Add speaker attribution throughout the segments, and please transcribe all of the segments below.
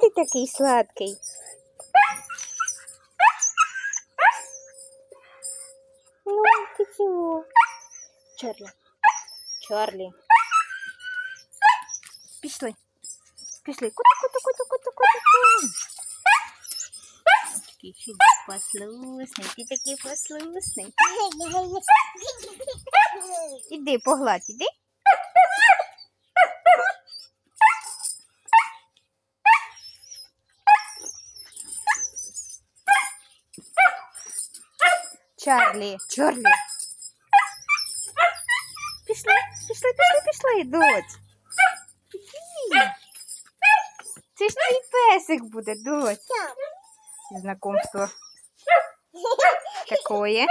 Speaker 1: ти такий сладкий? Ну, ти чого? Чарлі. Чарлі. Пішли. Пішли. Куди, куди, куди, куди, куди, куди. Такий ще послушний, ти такий послушний. Іди, погладь, іди. Чарлі, Чарлі. Пішли, пішли, пішли, пішли. Іди. Це ж твій песик буде, доць. Знакомство такое.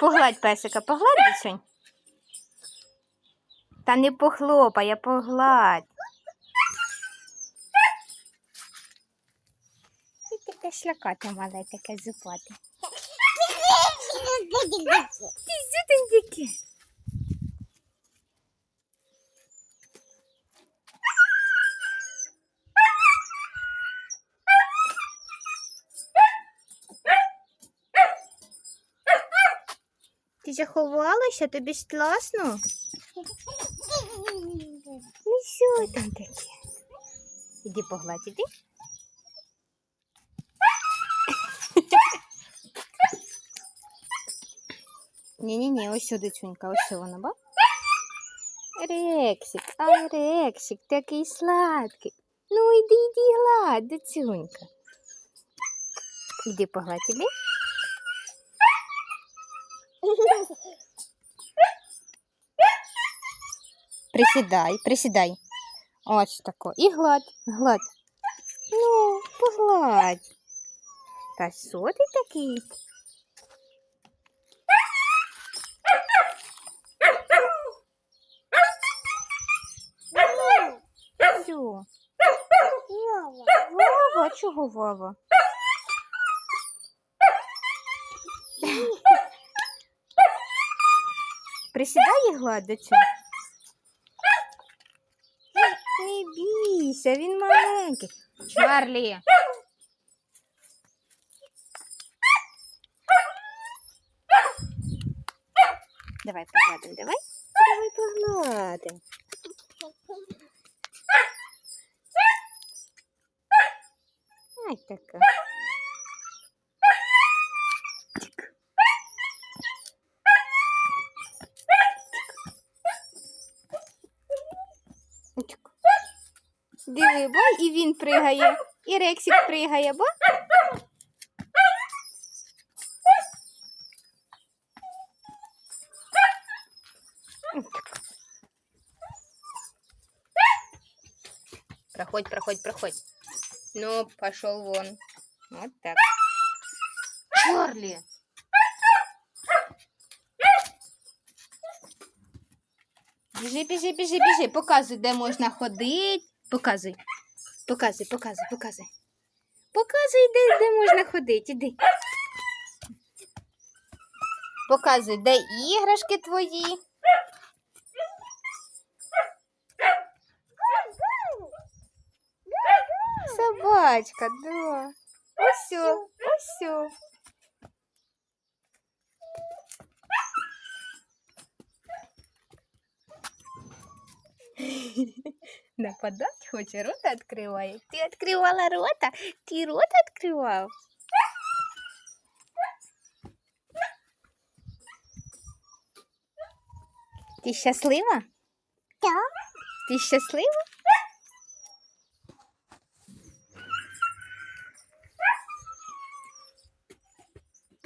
Speaker 1: Погладь песика, погладь, дочень. Та не похлопай, а погладь. Ти таке шлякати мале, таке зупати. Ти зютеньки. Ти заховалася, тобі страшно? Ну що там таке? Іди погладь, іди. Ні-ні-ні, ось сюди цюнька, ось вона, ба? Рексик, ай, Рексик, такий сладкий. Ну, іди, іди, гладь, доцюнька. Іди погладь, іди. Присідай, присідай. Ось тако. І гладь, гладь. Ну, погладь. Та що ти такий? Що? Вова, чого Вова? Присідай і гладь. Не бійся, він маленький. Чарлі. Давай погладим, давай. Давай погладим. Ай така. Диви, бо і він пригає, і Рексик пригає, бо. Проходь, проходь, проходь. Ну, пошел вон. Вот так. Чарли! Біжи, біжи, біжи, біжи. Показуй, де можна ходити. Показуй. Показуй, показуй, показуй. Показуй, де, де можна ходити. Іди. Показуй, де іграшки твої. Собачка, да. Осьо, осьо. Нападать хоче, рота открывает. Ты открывала рота? Ты рот открывал? Ти щаслива?
Speaker 2: Так.
Speaker 1: Ти щаслива?